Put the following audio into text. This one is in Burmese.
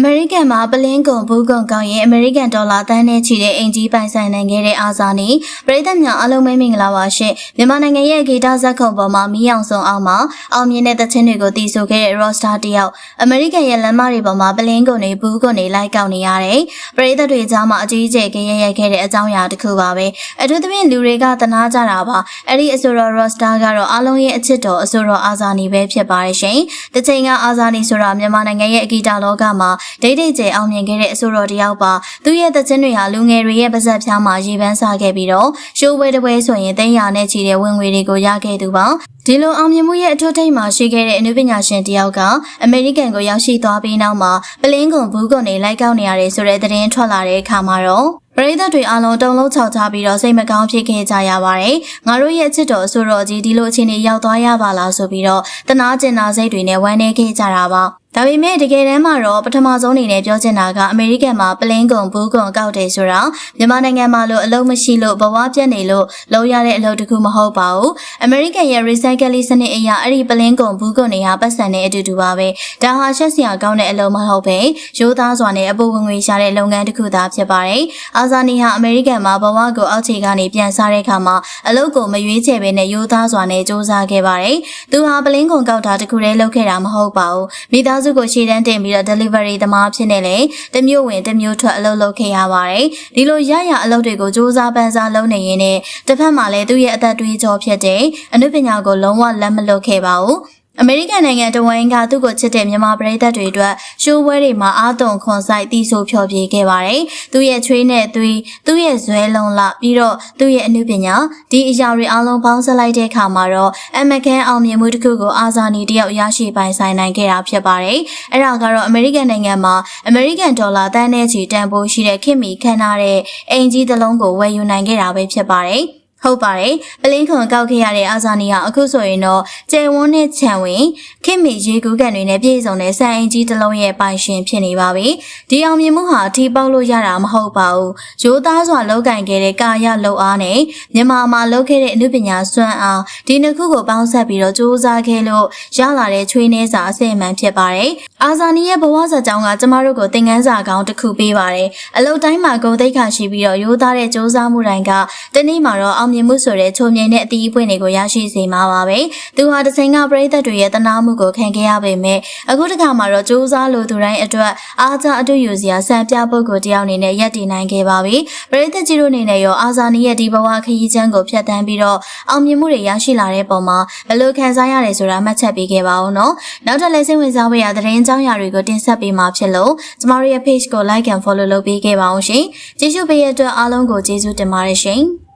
အမေရိကန်မှာပလင်းကုန်ဘူးကုန်ကောင်းရင်အမေရိကန်ဒေါ်လာတန်းနဲ့ချီတဲ့အင်ကြီးပိုင်ဆိုင်နိုင်ခဲ့တဲ့အာဇာနည်ပြည်သက်များအားလုံးပဲမင်္ဂလာပါရှင်မြန်မာနိုင်ငံရဲ့ဂီတဇက်ခုံပေါ်မှာမီးအောင်ဆုံးအောင်မှာအောင်မြင်တဲ့သချင်းတွေကိုတည်ဆိုခဲ့တဲ့ roster တယောက်အမေရိကန်ရဲ့လမ်းမတွေပေါ်မှာပလင်းကုန်တွေဘူးကုန်တွေလိုက်ကောက်နေရတယ်ပြည်သက်တွေကြားမှာအကြီးအကျယ်ကြရရိုက်ခဲ့တဲ့အကြောင်းအရာတစ်ခုပါပဲအထူးသဖြင့်လူတွေကသနာကြတာပါအဲ့ဒီအဆိုတော် roster ကတော့အားလုံးရဲ့အချစ်တော်အဆိုတော်အာဇာနည်ပဲဖြစ်ပါတယ်ရှင်တစ်ချိန်ကအာဇာနည်ဆိုတာမြန်မာနိုင်ငံရဲ့ဂီတလောကမှာဒိတ်ဒိတ်ကျဲအောင်မြင်ခဲ့တဲ့အဆိုတော်တယောက်ပါသူရဲ့သချင်းတွေဟာလူငယ်တွေရဲ့ပါဇက်ဖျားမှာရေပန်းစားခဲ့ပြီးတော့ရှိုးပွဲတစ်ပွဲဆိုရင်သိန်းရာနဲ့ချီတဲ့ဝင်ငွေတွေကိုရခဲ့သူပါဒီလိုအောင်မြင်မှုရဲ့အထွတ်ထိပ်မှာရှိခဲ့တဲ့အနုပညာရှင်တယောက်ကအမေရိကန်ကိုရောက်ရှိသွားပြီးနောက်မှာပလင်းကွန်ဘူးကွန်တွေလိုက်ကောက်နေရတယ်ဆိုတဲ့သတင်းထွက်လာတဲ့အခါမှာတော့ပရိသတ်တွေအားလုံးတုံလုံးချောက်ချပြီးတော့စိတ်မကောင်းဖြစ်ခဲ့ကြရပါတယ်။ငါတို့ရဲ့အချစ်တော်အဆိုတော်ကြီးဒီလိုအခြေအနေရောက်သွားရပါလားဆိုပြီးတော့တနာကျင်နာစိတ်တွေနဲ့ဝမ်းနည်းခဲ့ကြတာပါ။ ဒါပေမဲ့တကယ်တမ်းမှာတော့ပထမဆုံးအနေနဲ့ပြောချင်တာကအမေရိကန်မှာပလင်းကုံဘူးကုံကောက်တယ်ဆိုတာမြန်မာနိုင်ငံမှာလို့အလုံးမရှိလို့ဘဝပြတ်နေလို့လုံးရတဲ့အလုပ်တစ်ခုမဟုတ်ပါဘူး။အမေရိကန်ရဲ့ recycle စနစ်အရအဲ့ဒီပလင်းကုံဘူးကုံတွေဟာပတ်စံတဲ့အတူတူပါပဲ။ဒါဟာရှက်စရာကောင်းတဲ့အလုပ်မဟုတ်ပဲရိုးသားစွာနဲ့အပူဝင်ငွေရှာတဲ့လုပ်ငန်းတစ်ခုသာဖြစ်ပါတယ်။အာဇာနီဟာအမေရိကန်မှာဘဝကိုအောက်ခြေကနေပြန်စားတဲ့အခါမှာအလုပ်ကိုမရွေးချယ်ဘဲနဲ့ရိုးသားစွာနဲ့စူးစမ်းခဲ့ပါတယ်။သူဟာပလင်းကုံကောက်တာတစ်ခုတည်းလုပ်ခဲ့တာမဟုတ်ပါဘူး။မိသားစုကိုရှေ့တန်းတင်ပြီးတော့ delivery သမားဖြစ်နေလေတမျိုးဝင်တမျိုးထွက်အလုပ်လုပ်ခဲ့ရပါတယ်။ဒီလိုရရအလုပ်တွေကိုစူးစမ်းပန်းစားလုပ်နေရင်လည်းတစ်ဖက်မှာလည်းသူ့ရဲ့အသက်တွေးကြောဖြစ်တဲ့အနုပညာကိုလုံးဝလက်မလွတ်ခဲ့ပါဘူး။ အမေရိကန်နိုင်ငံတဝင်းကသူ့ကိုချစ်တဲ့မြန်မာပရိသတ်တွေအတွက်ရှိုးပွဲတွေမှာအာသွန်ခွန်ဆိုင်တီးဆိုဖျော်ဖြေခဲ့ပါတယ်။သူ့ရဲ့ချွေးနဲ့သွေးသူ့ရဲ့ဇွဲလုံးလပြီးတော့သူ့ရဲ့အမှုပညာဒီအရာတွေအလုံးပေါင်းစပ်လိုက်တဲ့အခါမှာတော့အမကန်အောင်မြင်မှုတစ်ခုကိုအာဇာနည်တယောက်ရရှိပိုင်ဆိုင်နိုင်ခဲ့တာဖြစ်ပါတယ်။အဲ့ဒါကတော့အမေရိကန်နိုင်ငံမှာအမေရိကန်ဒေါ်လာတန်းနဲ့ချီတန်ဖိုးရှိတဲ့ခင်မီခန်းထားတဲ့အင်ဂျီတစ်လုံးကိုဝယ်ယူနိုင်ခဲ့တာပဲဖြစ်ပါတယ်။ ဟုတ်ပါတယ်ပလင်းခွန်ကောက်ခဲ့ရတဲ့အာဇာနီဟာအခုဆိုရင်တော့ကျယ်ဝန်းနဲ့ခြံဝင်ခင်မီရေကူးကန်တွေနဲ့ပြည့်စုံတဲ့ဆန်အင်ကြီးတစ်လုံးရဲ့ပိုင်ရှင်ဖြစ်နေပါပြီဒီအောင်မြင်မှုဟာအထီးပေါက်လို့ရတာမဟုတ်ပါဘူးရိုးသားစွာလောက်ကင်ခဲ့တဲ့ကာယလုံအားနဲ့မြန်မာမှာလုပ်ခဲ့တဲ့အမှုပညာစွမ်းအားဒီနှစ်ခုကိုပေါင်းစပ်ပြီးတော့စူးစမ်းခဲ့လို့ရလာတဲ့ချွေးနှဲစာအစိမ့်မှန်ဖြစ်ပါတယ် အာဇာနီရဲ့ဘဝဇာတ်ကြောင်းကကျမတို့ကိုသင်ခန်းစာကောင်းတစ်ခုပေးပါတယ်အလုတ်တိုင်းမှာဂုံသိက္ခာရှိပြီးတော့ရိုးသားတဲ့စူးစမ်းမှုတိုင်းကတနေ့မှာတော့အောင်မြင်မှုဆိုတဲ့ချုံမြိန်တဲ့အတီးအပွင့်တွေကိုရရှိစေမှာပါပဲ။သူဟာတစ်ချိန်ကပရိသတ်တွေရဲ့တနာမှုကိုခံခဲ့ရပေမဲ့အခုတစ်ခါမှာတော့စူးစမ်းလိုသူတိုင်းအတွက်အားကြအတူယူစရာစံပြပုဂ္ဂိုလ်တယောက်အနေနဲ့ရပ်တည်နိုင်ခဲ့ပါပြီ။ပရိသတ်ကြီးတို့အနေနဲ့ရောအာဇာနီရဲ့ဒီဘဝခရီးချမ်းကိုဖျက်ဆီးပြီးတော့အောင်မြင်မှုတွေရရှိလာတဲ့ပုံမှာဘယ်လိုခံစားရတယ်ဆိုတာမှတ်ချက်ပေးခဲ့ပါဦးနော်။နောက်ထပ်လည်းစိတ်ဝင်စားဖို့ရသတင်းကြောင်းရာတွေကိုတင်ဆက်ပေးမှာဖြစ်လို့ကျမတို့ရဲ့ page ကို like and follow လုပ်ပေးခဲ့ပါအောင်ရှင်။ကြည့်ရှုပေးရတဲ့အတွက်အားလုံးကိုကျေးဇူးတင်ပါတယ်ရှင်။